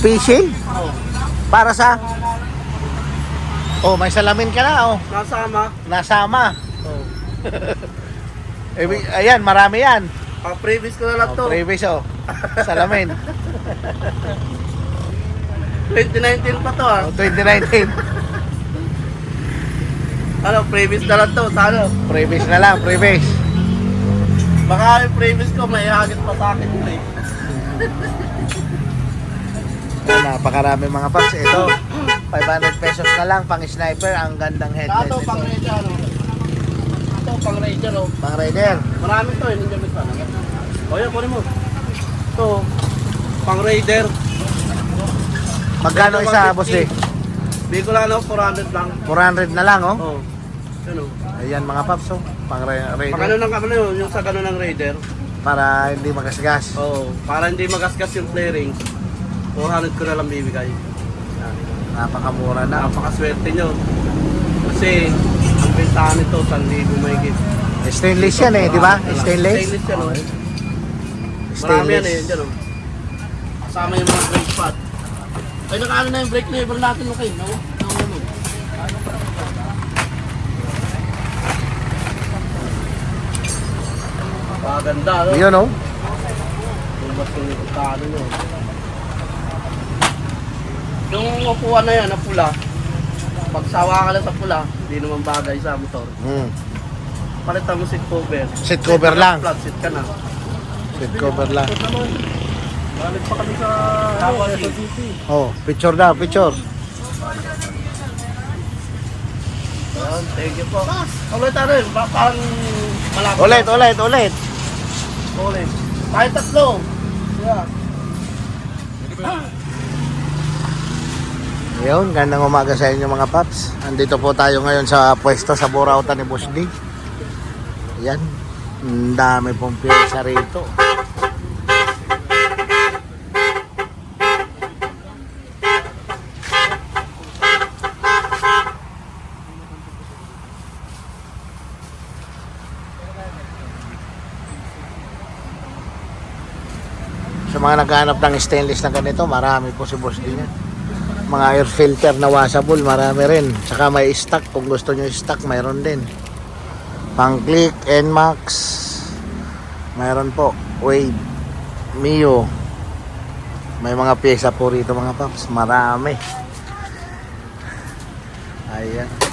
fishing. Oh. Para sa? Oh, may salamin ka na, oh. Nasama. Nasama. Oh. Eh, ayan, marami yan. Ah, previous ko na lang to. Oh, previous, oh. Salamin. 2019 pa to ah. Oh, 2019. Ano, previous na lang to. Sa ano? Previous na lang, previous. Baka yung previous ko may hagit pa sa akin eh. Ayan, napakarami mga paps. Ito, 500 pesos na lang pang sniper. Ang gandang headlight Ito, pang nito. ranger ano. Ito, pang ranger oh. Pang rider. Marami to eh, nandiyan pa. O yan, kunin mo. Ito, pang raider. Magkano isa, boss D? Bigay ko lang ano, 400 lang. 400 na lang, oh. Oh. Yan oh. Ayan mga paps, oh. Pang ra- Pag ano raider. ng ano yun, yung sa gano'n ng raider. Para hindi magasgas. Oo, para hindi magasgas yung flaring. 400 ko na lang bibigay. Napakamura na. Napakaswerte nyo. Kasi, ang bentahan nito, 1,000 mahigit. Stainless yan eh, di ba? Stainless? Stainless yan, oh. Marami yan eh, Stainless. dyan, oh. Kasama yung mga brake pad. Ay, nakaano na yung brake lever natin, okay, no? No, no, no. Maganda, no? Yun, oh. Yung ba't yung nyo? Yung upuan na yan, na pula, pag sawa ka lang sa pula, hindi naman bagay sa motor. Hmm. Palitan mo seat cover. Seat cover lang. Flat seat ka na. Seat cover lang. Balik pa kami sa City. Oh, picture daw, picture. Yan, thank you po. Ulit ano yun, parang malapit. Ulit, ulit, ulit. Ulit. Tayo tatlo. Yeah. Yun, gandang umaga sa inyo mga paps. Andito po tayo ngayon sa pwesto sa Burautan ni Boss D. Yan. Ang dami pong pyesa rito. Sa mga naghahanap ng stainless na ganito, marami po si Boss D niya mga air filter na washable, marami rin. Saka may stock, kung gusto nyo stock, mayroon din. Pang click, NMAX, mayroon po. Wave, Mio, may mga pyesa po rito mga paps, marami. Ayan.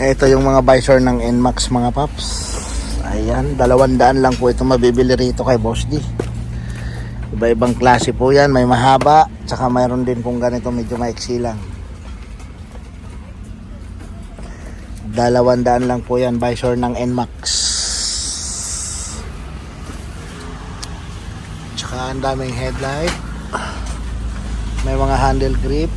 Ito yung mga visor ng NMAX mga paps. Ayan, dalawang daan lang po ito mabibili rito kay Boss D. Iba-ibang klase po yan, may mahaba, tsaka mayroon din pong ganito medyo maiksi lang. Dalawang daan lang po yan, visor ng NMAX. Tsaka ang daming headlight. May mga handle grip.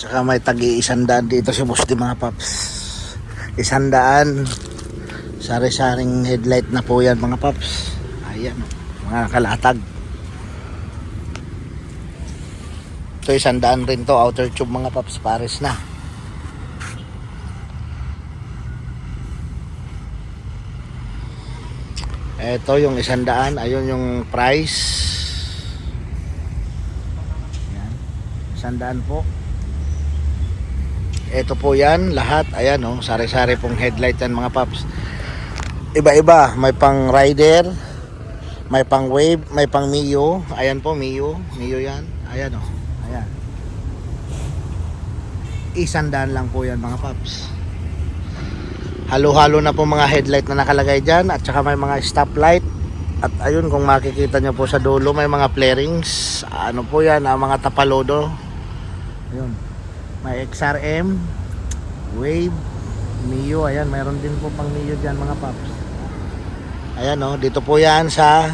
Tsaka may tagi isandaan dito si Boss di mga paps. Isandaan. Sari-saring headlight na po yan mga paps. Ayan. Mga kalatag. Ito isandaan rin to. Outer tube mga paps. Pares na. Ito yung isandaan. Ayun yung price. Ayan. Isandaan po. Ito po yan, lahat. Ayan, oh, sari-sari pong headlight yan mga paps. Iba-iba. May pang rider, may pang wave, may pang Mio. Ayan po, Mio. Mio yan. Ayan, oh. Ayan. Isandaan lang po yan mga paps. Halo-halo na po mga headlight na nakalagay dyan. At saka may mga stoplight. At ayun, kung makikita nyo po sa dulo, may mga flarings. Ano po yan, ah, mga tapalodo. Ayun. May XRM, Wave, Mio. Ayan, mayroon din po pang Mio dyan mga paps. Ayan oh, dito po yan sa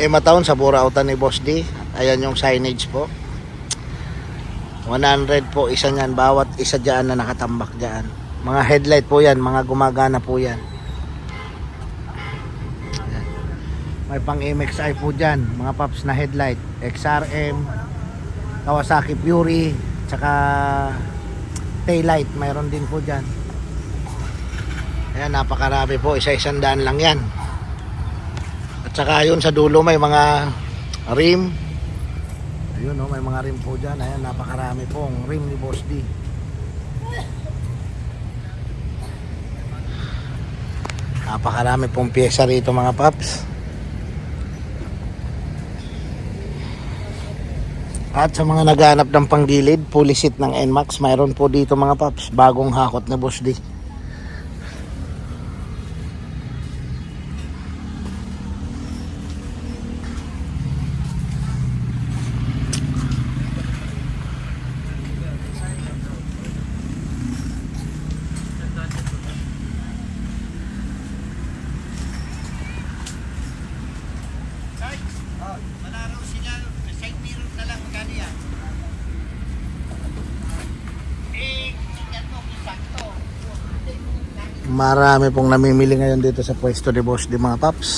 Emma Town, sa Burautan ni Boss D. Ayan yung signage po. 100 po isa niyan, bawat isa dyan na nakatambak dyan. Mga headlight po yan, mga gumagana po yan. May pang MXI po dyan, mga paps na headlight. XRM, Kawasaki Fury, tsaka taillight, mayroon din po dyan. Ayan, napakarami po, isa-isang daan lang yan. At saka yun sa dulo may mga rim. Ayun oh, may mga rim po dyan. Ayan, napakarami pong rim ni Boss D. Napakarami pong pyesa rito mga paps. At sa mga naghanap ng panggilid, pulisit ng NMAX, mayroon po dito mga paps, bagong hakot na Boss D. Marami pong namimili ngayon dito sa pwesto ni Boss di mga paps.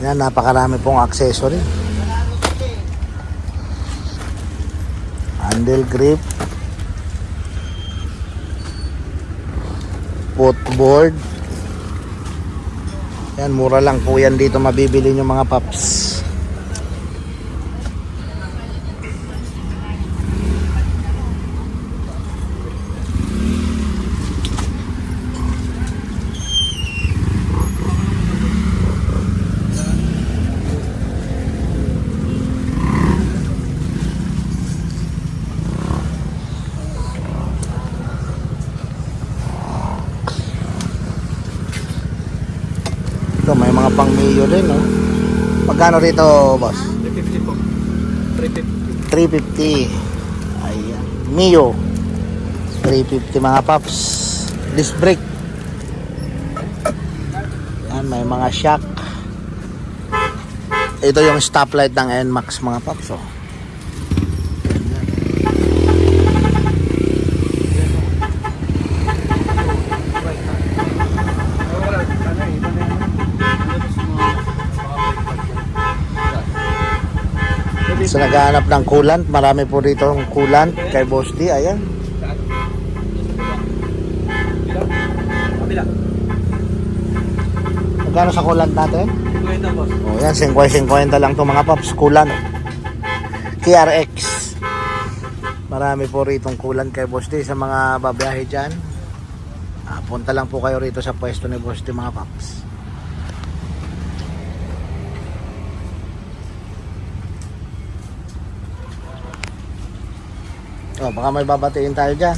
Yan, napakarami pong accessory. Handle grip. Footboard. Yan, mura lang po yan dito mabibili nyo mga paps. Ito, may mga pang Mio din, no? Magkano rito, boss? 350 po. 350. 350. Ayan. Mio. 350 mga paps. Disc brake. Yan, may mga shock. Ito yung stoplight ng NMAX mga paps, oh. Sa naghahanap ng coolant, marami po dito yung coolant kay Boss D. Ayan. Magkano sa coolant natin? Kwenta boss. O yan, 50-50 lang to mga paps. Coolant. TRX. Marami po rito coolant kay Boss D sa mga babiyahe dyan. Ah, punta lang po kayo rito sa pwesto ni Boss D mga paps. Oh, baka may babatiin tayo dyan.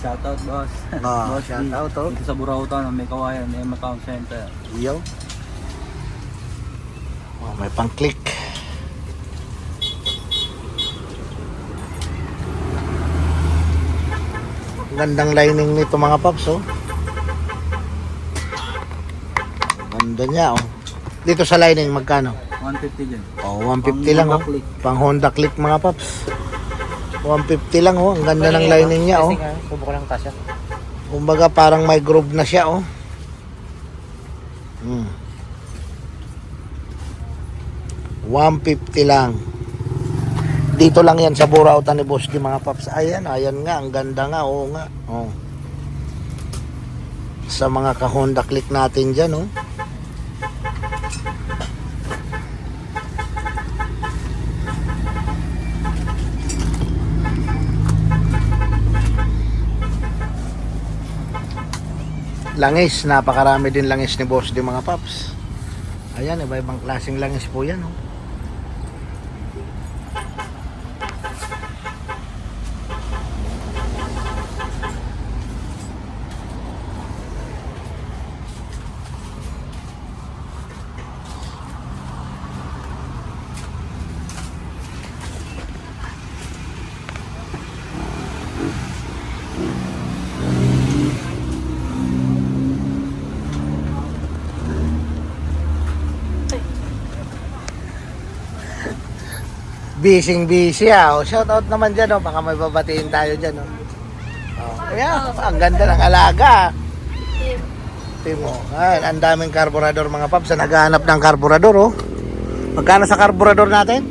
Shoutout boss. Ah, boss shout D. out, oh. Dito sa Burautan, may kawayan, Emma Town Center. Yo. Oh, may pang-click. Gandang lining nito mga paps, oh. Ganda niya, oh. Dito sa lining, magkano? 150 dyan. Oh, 150 lang, oh. Pang Honda Click mga paps. 150 lang, oh. Ang ganda ng lining niya, oh. Subo ko lang kasya. Kumbaga parang may groove na siya, oh. Hmm. 150 lang. Dito lang yan sa Burautan ni Boss di mga paps. Ayan, ayan nga, ang ganda nga, oo nga. Oh. Sa mga ka-Honda click natin dyan, oh. Langis, napakarami din langis ni Boss di mga paps. Ayan, iba-ibang klaseng langis po yan, oh. Bising busy ah. O, shout out naman dyan oh. Baka may babatiin tayo dyan oh. Oh, yeah, ang ganda ng alaga. Timo. Ay, ang daming karburador mga paps. Naghahanap ng karburador oh. Magkano sa karburador natin?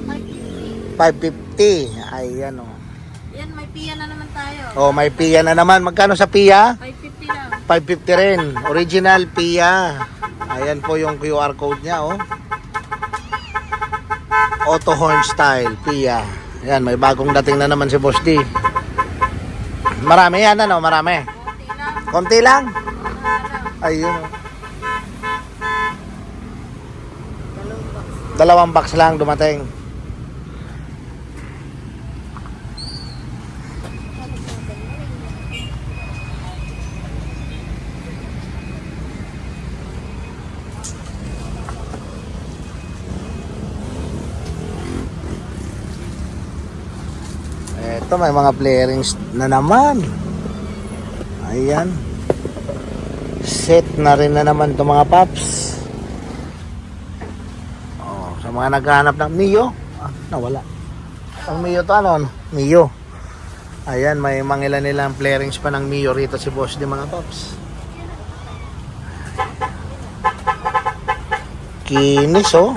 550. Ayan oh. Yan, may piya na naman tayo. Oh, may PIA na naman. Magkano sa PIA? 550 lang. 550 rin. Original PIA. Ayan po yung QR code niya, oh. Auto horn style, PIA. Ayan, may bagong dating na naman si Boss D. Marami yan, ano? Marami. Konti lang. Ayun. Dalawang box lang dumating. Eto, may mga playerings na naman. Ayan. Set na rin na naman to mga paps. Oh, sa mga naghahanap ng Mio, ah, nawala. Ang Mio to ano? Mio. Ayan, may mangilan nilang playerings pa ng Mio rito si boss di mga paps. Kinis oh.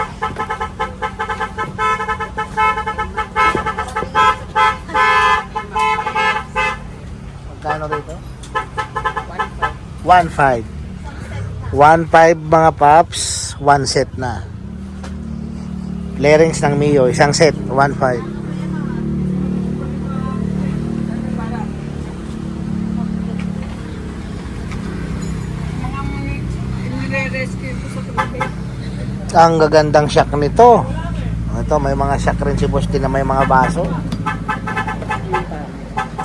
Magkano rito? 1.5. 1.5 mga paps, one set na. Playerings ng Mio, isang set, 1.5. Ang gagandang shock nito. Ito, may mga shock rin si Boss din na may mga baso.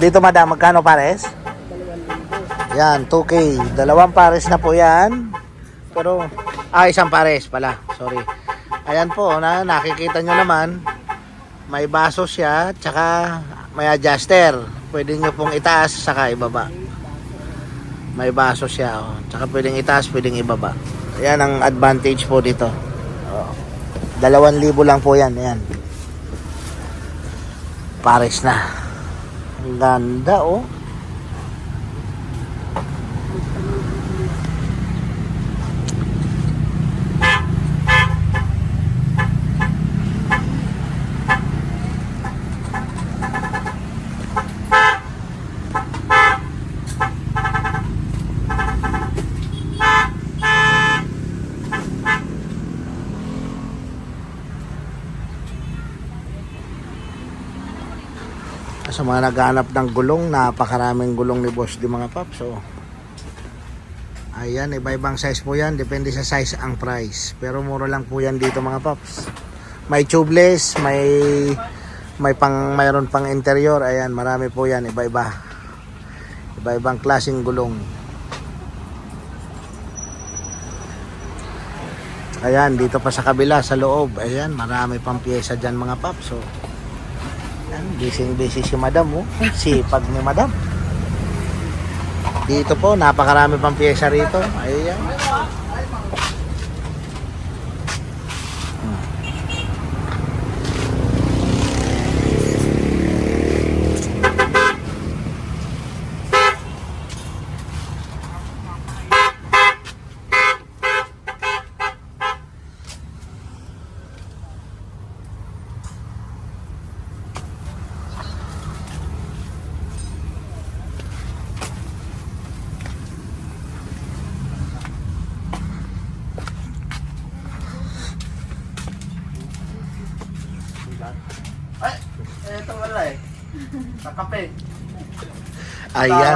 Dito madam, magkano pares? Yan, 2K. Dalawang pares na po yan. Pero, ah, isang pares pala. Sorry. Ayan po, na, nakikita nyo naman. May baso siya, tsaka may adjuster. Pwede nyo pong itaas, saka ibaba. May baso siya, oh. tsaka pwedeng itaas, pwedeng ibaba. Ayan ang advantage po dito. Oh. Dalawan libo lang po yan. Ayan. Pares na. Ang ganda, oh. Mga naghanap ng gulong, napakaraming gulong ni Boss di mga paps. So, ayan, iba-ibang size po yan. Depende sa size ang price. Pero mura lang po yan dito mga paps. May tubeless, may may pang mayroon pang interior. Ayan, marami po yan, iba-iba. Iba-ibang klaseng gulong. Ayan, dito pa sa kabila, sa loob. Ayan, marami pang pyesa dyan mga paps. So, yan, busy-busy si madam, oh. Sipag ni madam. Dito po, napakarami pang pyesa rito. Ayan. Kape. Ayan.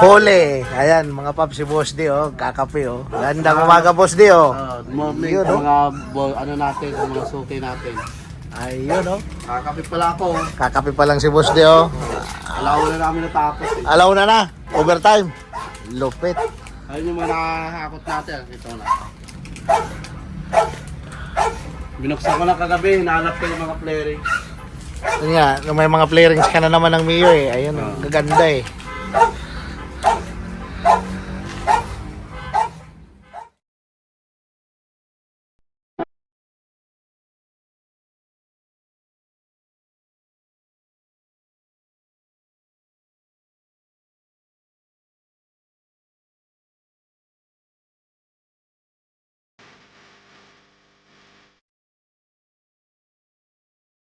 Huli. Ayan, mga paps, si Boss D, oh. Kakape, oh. Gandang umaga, Boss D, oh. Uh, morning, Yun, oh. mga bo- ano natin, mga suki natin. Ayun, oh. Kakape pala ako. Kakape pa lang si Boss D, oh. Alaw na namin natapos eh. Alaw na na. Overtime. Lupit. Ayun yung mga nakakakot natin. Ito na. Binuksan ko na kagabi, hinahanap ko yung mga playering. Yun nga, may mga playerings ka na naman ng Mio, eh. Ayun. Gaganda, eh.